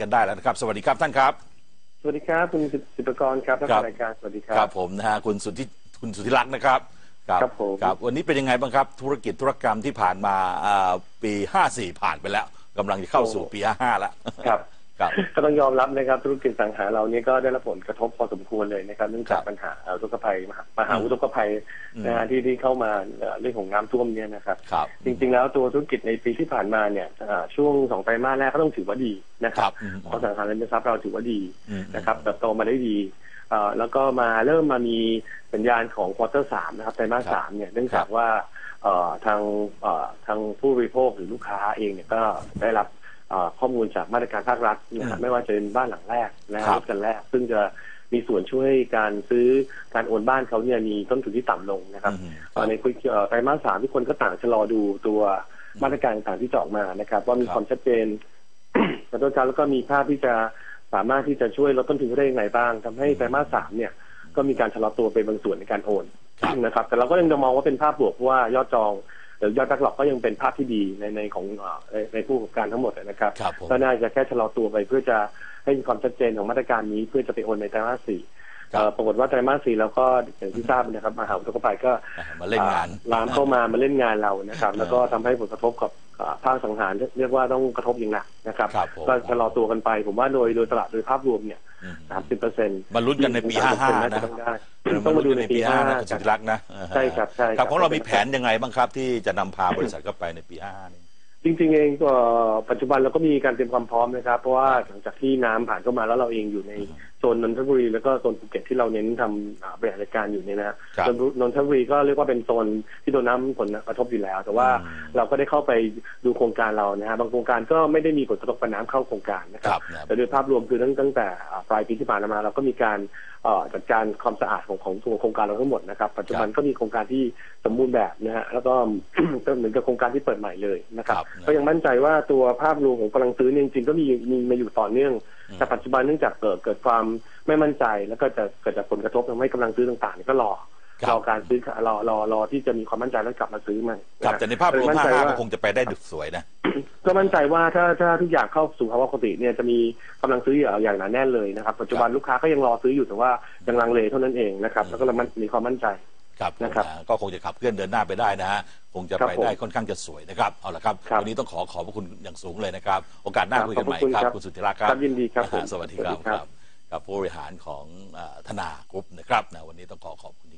กันได้แล้วนะครับ สวัสดีครับท่านครับ สวัสดีครับคุณสิบกรครับท่านครับรายการสวัสดีครัครับบผมนะฮะคุณสุทธิคุณสุทธิรักษ์นะครับครับผมครับ วันนี้เป็นยังไงบ้างครับ ธุรกิจธุรกรรมที่ผ่านมาอ่าปี 54 ผ่านไปแล้วกำลังจะเข้าสู่ปี 55 แล้วครับครับ ก็ต้องยอมรับนะครับธุรกิจสังหาเราเนี่ยก็ได้รับผลกระทบพอสมควรเลยนะครับเนื่องจากครับปัญหาอุทกภัยมหามหาอืมอุทกภัยอืมนะฮะที่ที่เข้ามาเอ่อเรื่องของน้ำท่วมเนี่ยนะครับครับ จริง ๆ แล้วตัวธุรกิจในปีที่ผ่านมาเนี่ยอ่าช่วงสองไตรมาสแรกก็ต้องถือว่าดีนะคครัรับบอืมเพราะสังหาริมทรัพย์เราถือว่าดีอืมนะครับเติบโตมาได้ดีเอ่อแล้วก็มาเริ่มมามีสัญญาณของควอเตอร์สามนะครับไตรมาสครับสามเนี่ยเนื่องจาคกรับว่าเอ่อทางเอ่อทางผู้บริโภคหรือลูกค้าเองเนี่ยก็ได้รับเอ่อ ข้อมูลจากมาตรการภาครัฐนะครับอืมไม่ว่าจะเป็นบ้านหลังแรกนะครัรบถกันแรก ซึ่งจะมีส่วนช่วยการซื้อการโอนบ้านเขาเนี่ยมีต้นทุนที่ต่ำลงนะครับอืมเอ่อในคุยเอ่อไตรมาสสามทุกคนก็ต่างชะลอดูตัวมาตรการต่างๆที่จะออกมานะครับ ว่ามีครับความชัดเจนขอโทษครับแล้วก็มีภาพที่จะสามารถที่จะช่วยลดต้นทุนเขาได้ยังไงบ้างทำให้ไตรมาสสามเนี่ย ก็มีการชะลอตัวไปบางส่วนในการโอนครับนะครับ แต่เราก็ยังจะมองว่าเป็นภาพบวกเพราะว่ายอดจอง หรือยอดแบ็กหลอกก็ยังเป็นภาพที่ดีในในของเอ่อในในผู้ประกอบการทั้งหมดนะครับครับผมก็น่าจะแค่ชะลอตัวไปเพื่อจะให้มีความชัดเจนของมาตรการนี้เพื่อจะไปโอนในไตรมาสสี่ครับเอ่อ ปรากฏว่าไตรมาสสี่แล้วก็อย่างที่ทราบนะครับมหาวิทยาลัยก็อ่ามาเล่นงานอ่ลามเข้ามามาเล่นงานเรานะครับเออแล้วก็ทำให้ผลกระทบกับอ่าภาคสังหารเรียกว่าต้องกระทบอย่างหนักนะครับครับผมก็ชะลอตัวกันไป ผมว่าโดยโดยตลาดโดยภาพรวมเนี่ยอืมสามสิบเปอร์เซ็นต์มาลุ้นกันในปี55นะต้องได้ต้องมาดูในปีห้าห้านะคุณสุทธิรักษ์นะใช่ครับใช่ครับของเรามีแผนยังไงบ้างครับ ที่จะนำพาบริษัทเข้าไปในปี55นี้จริงๆเองก็ปัจจุบันเราก็มีการเตรียมความพร้อมนะครับ เพราะว่าหลังจากที่น้ำผ่านเข้ามาแล้วเราเองอยู่ในโซ นนนทบุรีแล้วก็โซนภูเก็ตที่เราเน้นทำอ่าบริหารจัดการอยู่เนี่ยนะฮะครับนนนนทบุรีก็เรียกว่าเป็นโซนที่โดนน้ำผลกระทบอยู่แล้ว แต่ว่าอืมเราก็ได้เข้าไปดูโครงการเรานะฮะบางโครงการก็ไม่ได้มีผลกระทบกับน้ำเข้าโครงการนะคครัรับบนะแต่โดยภาพรวมคือตั้งตั้งแต่อ่าปลายปีที่ผ่านมาเราก็มีการเอ่อจัดการความสะอาดของของตัวโครงการเราทั้งหมดนะครับ ปัจจุบันก็มีโครงการที่สมบูรณ์แบบนะฮะแล้วก็ก็เหมือนกับโครงการที่เปิดใหม่เลยนะครับครับก็ยังมั่นใจว่าตัวภาพรวมของกำลังซื้อเนี่ยจริงๆก็มีมีมาอยู่ต่อเนื่องอืมแต่ปัจจุบันเนื่องจากเกิดเกิดความไม่มั่นใจแล้วก็จะเกิดจากผลกระทบทำให้กำลังซื้อต่างๆเนี่ยก็รอครับรอการซื้อรอรอรอที่จะมีความมั่นใจแล้วกลับมาซื้อใหม่ครับนะฮะแต่ในภาพรวมมั่นใจ55ว่าก็คงจะไปได้ดุสวยนะก็มั่นใจว่าถ้าถ้าทุกอย่างเข้าสู่ภาวะปกติเนี่ยจะมีกำลังซื้ออย่างหนาแน่นเลยนะครับ ปัจจุบันลูกค้าก็ยังรอซื้ออยู่แต่ว่ายังลังเลเท่านั้นเองนะครับแล้วก็เรามันมีความมั่นใจครับนะครับอ่าก็คงจะขับเคลื่อนเดินหน้าไปได้นะฮะคงจะครับไปผมได้ค่อนข้างจะสวยนะครับเอาละครับครับวันนี้ต้องขอขอบพระคุณอย่างสูงเลยนะครับ โอกาสหน้าครับคุยกันใหม่ขอบพระคุณครับครับคุณสุทธิรักษ์ครับครับยินดีครับผมอ่าสวัสดีครับ กับผู้บริหารของธนากรุ๊ปนะครับนะวันนี้ต้องขอขอบคุณ